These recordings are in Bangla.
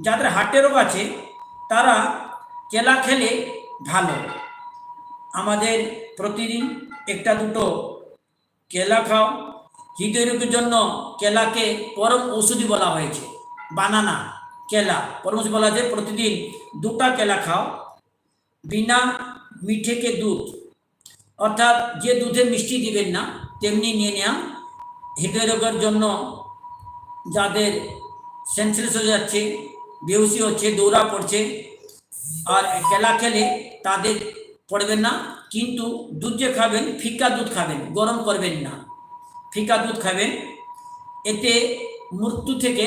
যাদের হার্টের রোগ আছে, তারা কেলা খেলে ভালো আমাদের প্রতিদিন একটা দুটো কেলা খাও। হৃদয় রোগের জন্য কেলাকে পরম ঔষধি বলা হয়েছে। বানানা, কেলা। পরম ঔষধি বলা হয়েছে, প্রতিদিন দুটা কেলা খাও। বিনা মিঠেকে দুধ। অর্থাৎ যে দুধে মিষ্টি দিবেন না, তেমনি নিয়ে নেওয়া হৃদয় রোগের জন্য যাদের সেন্সলেস হয়ে যাচ্ছে বেহুসি হচ্ছে, দৌড়া পড়ছে। আর খেলা খেলে তাদের পড়বেন না, কিন্তু দুধ যে খাবেন, ফিকা দুধ খাবেন, গরম করবেন না। ফিকা দুধ খাবেন, এতে মৃত্যু থেকে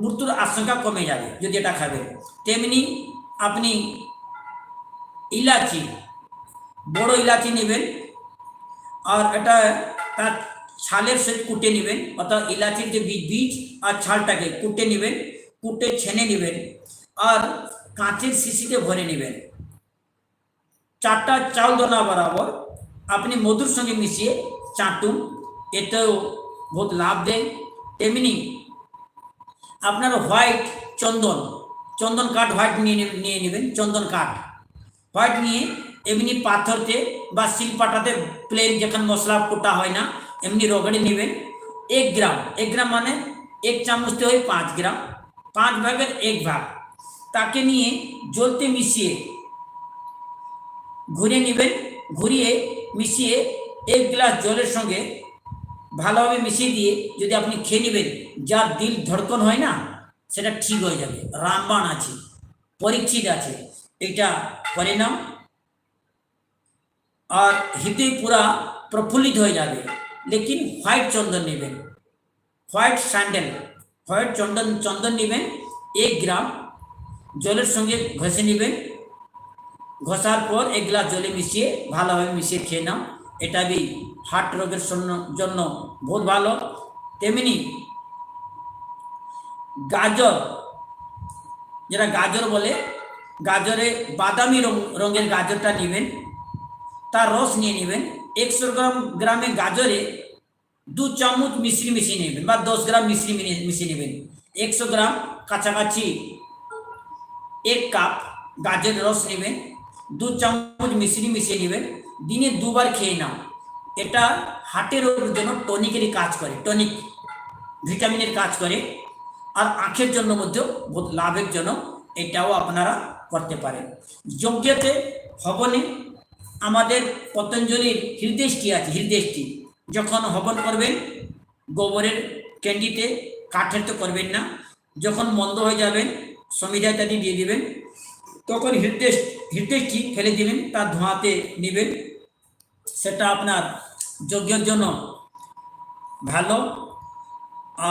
মৃত্যুর আশঙ্কা কমে যাবে যদি এটা খাবেন। তেমনি আপনি ইলাচি, বড় ইলাচি নেবেন, আর এটা তার ছালের সহিত কুটে নেবেন, অর্থাৎ ইলাচির যে বীজ আর ছালটাকে কুটে নেবেন। কুটে ছেনে নেবেন আর কাঁচের শিশিতে ভরে নেবেন। চারটা চাল দানা বরাবর আপনি মধুর সঙ্গে মিশিয়ে চাটুন, এতেও বহুত লাভ দেয়। তেমনি আপনার হোয়াইট চন্দন চন্দন কাঠ হোয়াইট নিয়ে নিয়ে নেবেন, চন্দন কাঠ। হোয়াইট নিয়ে এমনি পাথরতে বা শিলপাটাতে প্লেন যেখানে মশলা কোটা হয় না, এমনি রগড়ে নেবেন। এক গ্রাম এক গ্রাম মানে এক চামচতে হয় পাঁচ গ্রাম। পাঁচ ভাগের এক ভাগ। তাকে নিয়ে জলতে মিশিয়ে, ঘুরিয়ে নেবেন, ঘুরিয়ে মিশিয়ে এক গ্লাস জলের সঙ্গে ভালোভাবে মিশিয়ে দিয়ে যদি আপনি খেয়ে নেবেন, যার দিল ধড়কন হয় না, সেটা ঠিক হয়ে যাবে। রামবাণ আছে, পরীক্ষিত আছে, এটা নাও। আর হৃদয় পুরা প্রফুল্লিত হয়ে যাবে। লেকিন হোয়াইট চন্দন নেবেন, হোয়াইট স্যান্ডেল। হোয়াইট চন্দন চন্দন নেবেন, এক গ্রাম জলের সঙ্গে ঘষে নেবেন। ঘষার পর এক গ্লাস জলে মিশিয়ে ভালোভাবে মিশিয়ে খেয়ে নাও। এটা বি হার্ট রোগের জন্য- বহুত ভালো। তেমনি গাজর, যেটা গাজর বলে, গাজরে বাদামি রঙের গাজরটা নেবেন। তার রস নিয়ে নেবেন। একশো গ্রাম, গ্রামে গাজরে দু চামচ মিশ্রি মিশিয়ে নেবেন বা দশ গ্রাম মিশ্রি মিশিয়ে নেবেন। একশো গ্রাম কাছাকাছি এক কাপ গাজরের রস নেবেন। দু চামচ মিশ্রি মিশিয়ে নেবেন। দিনে দুবার খেয়ে নাও। এটা হার্টের রোগের জন্য টনিকেরই কাজ করে, টনিক ভিটামিনের কাজ করে। আর আখের জন্য মধ্যেও লাভের জন্য এটাও আপনারা করতে পারেন। যজ্ঞতে হবনে আমাদের পতঞ্জলির হৃদয়ষ্টি আছে হৃদয়ষ্টি যখন হবন করবেন, গোবরের ক্যান্ডিতে কাঠের তো করবেন না, যখন মন্দ হয়ে যাবেন সমিধা ইত্যাদি দিয়ে দিবেন, তখন হৃদয় হৃদয়ষ্টি ফেলে দিবেন তার ধোঁয়াতে নেবেন, সেটা আপনার যজ্ঞের জন্য ভালো।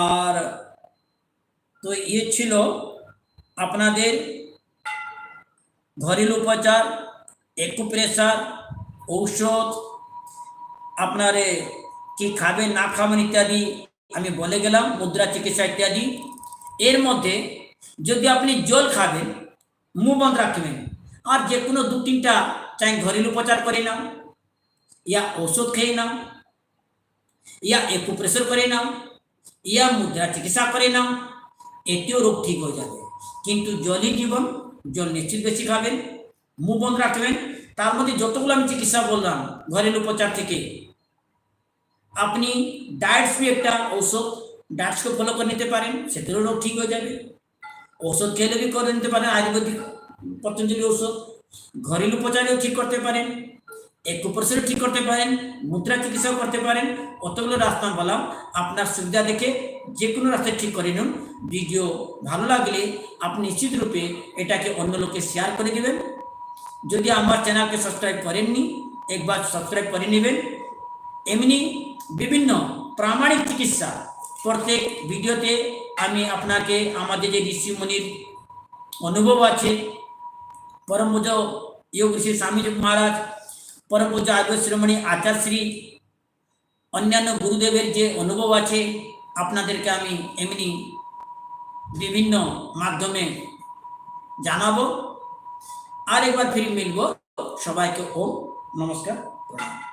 আর তো ইয়ে ছিল আপনাদের ঘরেলু উপচার একুপ্রেশার ঔষধ, আপনার কি খাবেন না খাবেন ইত্যাদি আমি বলে গেলাম, মুদ্রা চিকিৎসা ইত্যাদি। এর মধ্যে যদি আপনি জল খাবেন, মুখ বন্ধ রাখবেন, আর যে কোনো দু তিনটা চাই ঘরেলু উপচার করে নাও, ইয়া ওষুধ খেয়ে নাও, ইয়া একুপ্রেশার করে নাও, ইয়া মুদ্রা চিকিৎসা করে নাও, এতেও রোগ ঠিক হয়ে যাবে। কিন্তু জলই জীবন, জল নিশ্চিত বেশি খাবেন, মুখ বন্ধ রাখবেন। তার মধ্যে যতগুলো আমি চিকিৎসা বললাম ঘরের উপচার থেকে আপনি ডায়েটস বি একটা ঔষধ ডায়েটসকে ফলো করে নিতে পারেন সেটারও রোগ ঠিক হয়ে যাবে। ওষুধ খেলে বি করে নিতে পারেন, আয়ুর্বেদিক পতঞ্জলি ঔষধ, ঘরেলু উপচারেও ঠিক করতে পারেন একুপার্সেন্ট ঠিক করতে পারেন, মুদ্রা চিকিৎসাও করতে পারেন, অতগুলো রাস্তা বললাম, আপনার সুবিধা দেখে যে কোনো রাস্তায় ঠিক করে নিন। ভিডিও ভালো লাগলে আপনি নিশ্চিত রূপে এটাকে অন্য লোকে শেয়ার করে দেবেন। যদি আমার চ্যানেলকে সাবস্ক্রাইব করেননি, একবার সাবস্ক্রাইব করে নেবেন। এমনি বিভিন্ন প্রামাণিক চিকিৎসা। প্রত্যেক ভিডিওতে আমি আপনাকে আমাদের যে ঋষিমণির অনুভব আছে, পরম পূজ্য যোগ ঋষি স্বামী মহারাজ, পরম পূজ্য আর্য শ্রীমণি আচার্যশ্রী অন্যান্য গুরুদেবের যে অনুভব আছে, আপনাদেরকে আমি এমনি বিভিন্ন মাধ্যমে জানাব। আর একবার ফিরে মিলব। সবাইকে ওম, নমস্কার, প্রণাম।